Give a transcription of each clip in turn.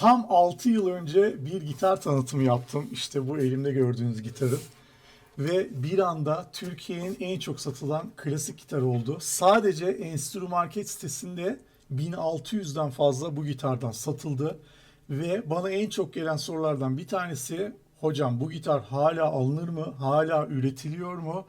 Tam 6 yıl önce bir gitar tanıtımı yaptım. İşte bu elimde gördüğünüz gitarın. Ve bir anda Türkiye'nin en çok satılan klasik gitar oldu. Sadece Enstitü Market sitesinde 1600'den fazla bu gitardan satıldı. Ve bana en çok gelen sorulardan bir tanesi hocam bu gitar hala alınır mı? Hala üretiliyor mu?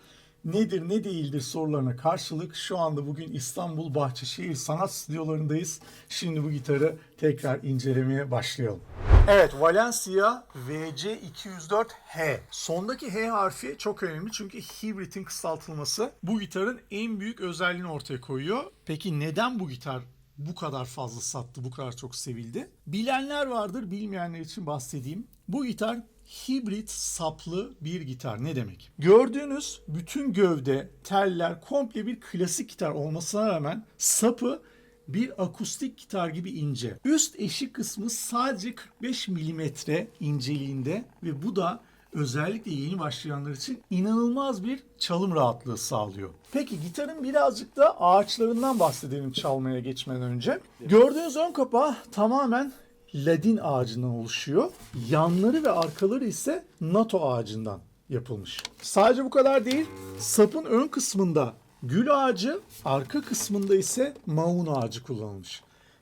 Nedir ne değildir sorularına karşılık şu anda bugün İstanbul Bahçeşehir Sanat Stüdyolarındayız. Şimdi bu gitarı tekrar incelemeye başlayalım. Evet Valencia VC204H. Sondaki H harfi çok önemli çünkü hibritin kısaltılması bu gitarın en büyük özelliğini ortaya koyuyor. Peki neden bu gitar bu kadar fazla sattı, bu kadar çok sevildi? Bilenler vardır, bilmeyenler için bahsedeyim. Bu gitar hibrit saplı bir gitar. Ne demek? Gördüğünüz bütün gövde, teller komple bir klasik gitar olmasına rağmen sapı bir akustik gitar gibi ince. Üst eşik kısmı sadece 45 milimetre inceliğinde ve bu da özellikle yeni başlayanlar için inanılmaz bir çalım rahatlığı sağlıyor. Peki gitarın birazcık da ağaçlarından bahsedelim çalmaya geçmeden önce. Gördüğünüz ön kapağı tamamen ladin ağacından oluşuyor. Yanları ve arkaları ise nato ağacından yapılmış. Sadece bu kadar değil. Sapın ön kısmında gül ağacı, arka kısmında ise maun ağacı kullanılmış.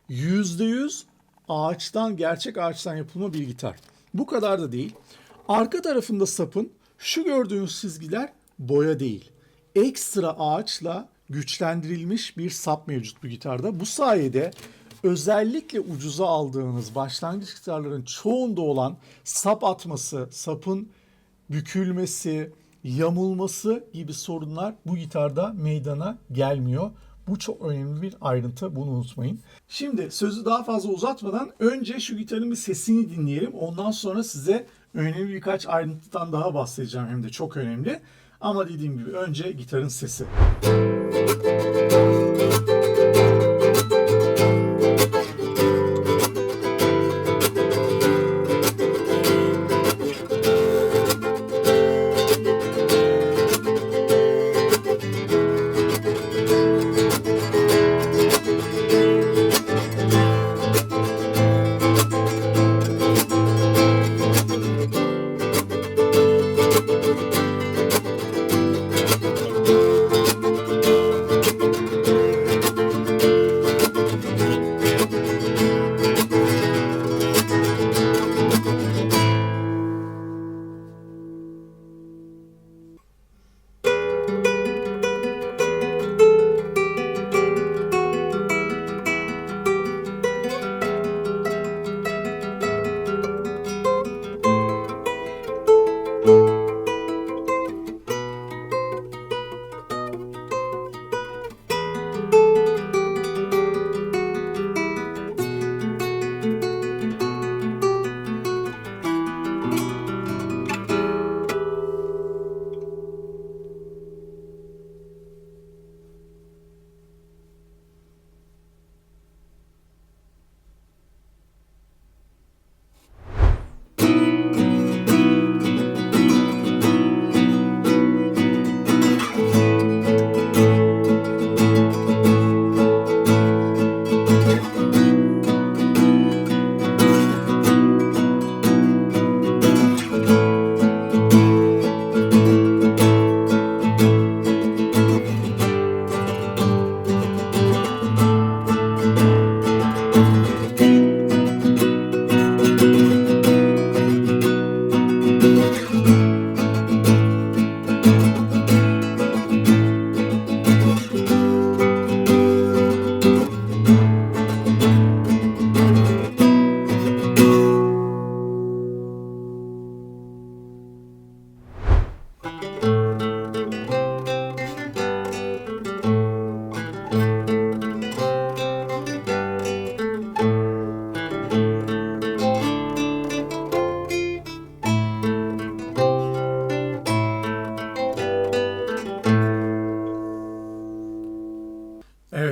%100 ağaçtan, gerçek ağaçtan yapılma bir gitar. Bu kadar da değil. Arka tarafında sapın şu gördüğünüz çizgiler boya değil. Ekstra ağaçla güçlendirilmiş bir sap mevcut bu gitarda. Bu sayede özellikle ucuza aldığınız başlangıç gitarların çoğunda olan sap atması, sapın bükülmesi, yamulması gibi sorunlar bu gitarda meydana gelmiyor. Bu çok önemli bir ayrıntı bunu unutmayın. Şimdi sözü daha fazla uzatmadan önce şu gitarın bir sesini dinleyelim. Ondan sonra size önemli birkaç ayrıntıdan daha bahsedeceğim hem de çok önemli. Ama dediğim gibi önce gitarın sesi. Evet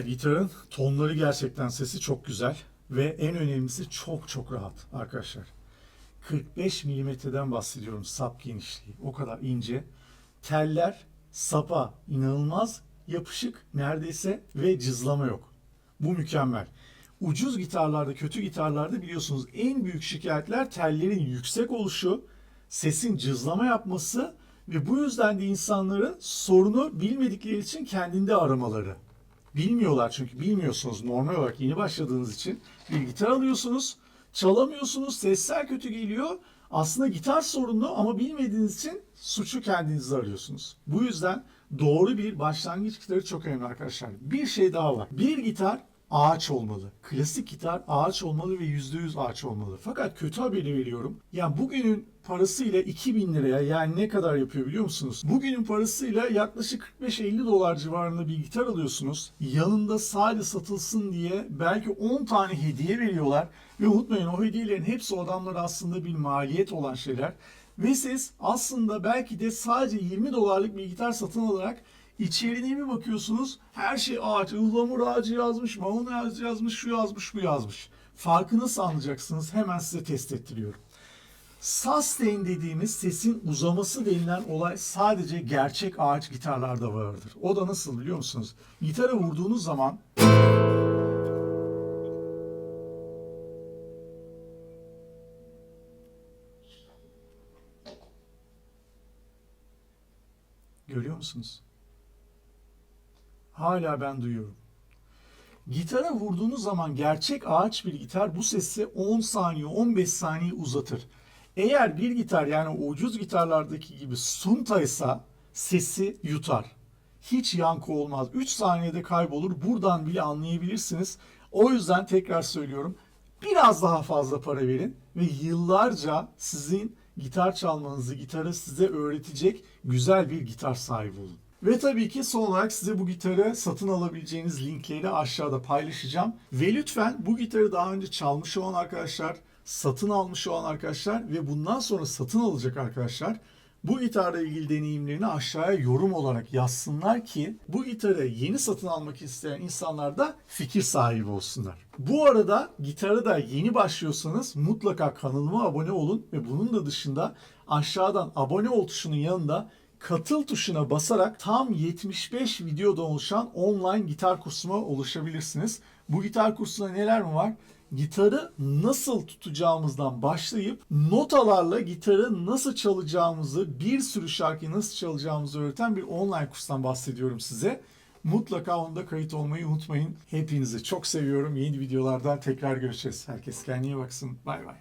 gitarın tonları gerçekten sesi çok güzel ve en önemlisi çok çok rahat arkadaşlar. 45 milimetreden bahsediyorum sap genişliği. O kadar ince. Teller sapa inanılmaz yapışık neredeyse ve cızlama yok. Bu mükemmel. ucuz gitarlarda, kötü gitarlarda biliyorsunuz en büyük şikayetler tellerin yüksek oluşu, sesin cızlama yapması ve bu yüzden de insanların sorunu bilmedikleri için kendinde aramaları. Bilmiyorlar çünkü bilmiyorsunuz normal olarak yeni başladığınız için bir gitar alıyorsunuz, çalamıyorsunuz, sesler kötü geliyor. Aslında gitar sorunlu ama bilmediğiniz için suçu kendinizde arıyorsunuz. Bu yüzden doğru bir başlangıç gitarı çok önemli arkadaşlar. Bir şey daha var. Bir gitar ağaç olmalı. Klasik gitar ağaç olmalı ve %100 ağaç olmalı. Fakat kötü haberi veriyorum. Yani bugünün parasıyla 2000 liraya yani ne kadar yapıyor biliyor musunuz? Bugünün parasıyla yaklaşık 45-50 dolar civarında bir gitar alıyorsunuz. Yanında sadece satılsın diye belki 10 tane hediye veriyorlar. Ve unutmayın o hediyelerin hepsi o adamlara aslında bir maliyet olan şeyler. Ve siz aslında belki de sadece 20 dolarlık bir gitar satın alarak İçeriğine bir bakıyorsunuz her şey ağaç, ıhlamur ağacı yazmış, mahun ağacı yazmış, şu yazmış, bu yazmış. Farkı nasıl anlayacaksınız? Hemen size test ettiriyorum. Sustain dediğimiz sesin uzaması denilen olay sadece gerçek ağaç gitarlarda vardır. O da nasıl biliyor musunuz? Gitara vurduğunuz zaman Görüyor musunuz? Hala ben duyuyorum. Gitara vurduğunuz zaman gerçek ağaç bir gitar bu sesi 10 saniye 15 saniye uzatır. Eğer bir gitar yani ucuz gitarlardaki gibi sunta ise sesi yutar. Hiç yankı olmaz. 3 saniyede kaybolur. Buradan bile anlayabilirsiniz. O yüzden tekrar söylüyorum. Biraz daha fazla para verin ve yıllarca sizin gitar çalmanızı, gitarı size öğretecek güzel bir gitar sahibi olun. Ve tabii ki son olarak size bu gitarı satın alabileceğiniz linkleri aşağıda paylaşacağım. Ve lütfen bu gitarı daha önce çalmış olan arkadaşlar, satın almış olan arkadaşlar ve bundan sonra satın alacak arkadaşlar bu gitarla ilgili deneyimlerini aşağıya yorum olarak yazsınlar ki bu gitarı yeni satın almak isteyen insanlar da fikir sahibi olsunlar. Bu arada gitarı da yeni başlıyorsanız mutlaka kanalıma abone olun ve bunun da dışında aşağıdan abone ol tuşunun yanında katıl tuşuna basarak tam 75 videodan oluşan online gitar kursuma ulaşabilirsiniz. Bu gitar kursunda neler mi var? Gitarı nasıl tutacağımızdan başlayıp notalarla gitarı nasıl çalacağımızı, bir sürü şarkıyı nasıl çalacağımızı öğreten bir online kurstan bahsediyorum size. Mutlaka onda kayıt olmayı unutmayın. Hepinizi çok seviyorum. Yeni videolardan tekrar görüşeceğiz. Herkes kendine baksın. Bay bay.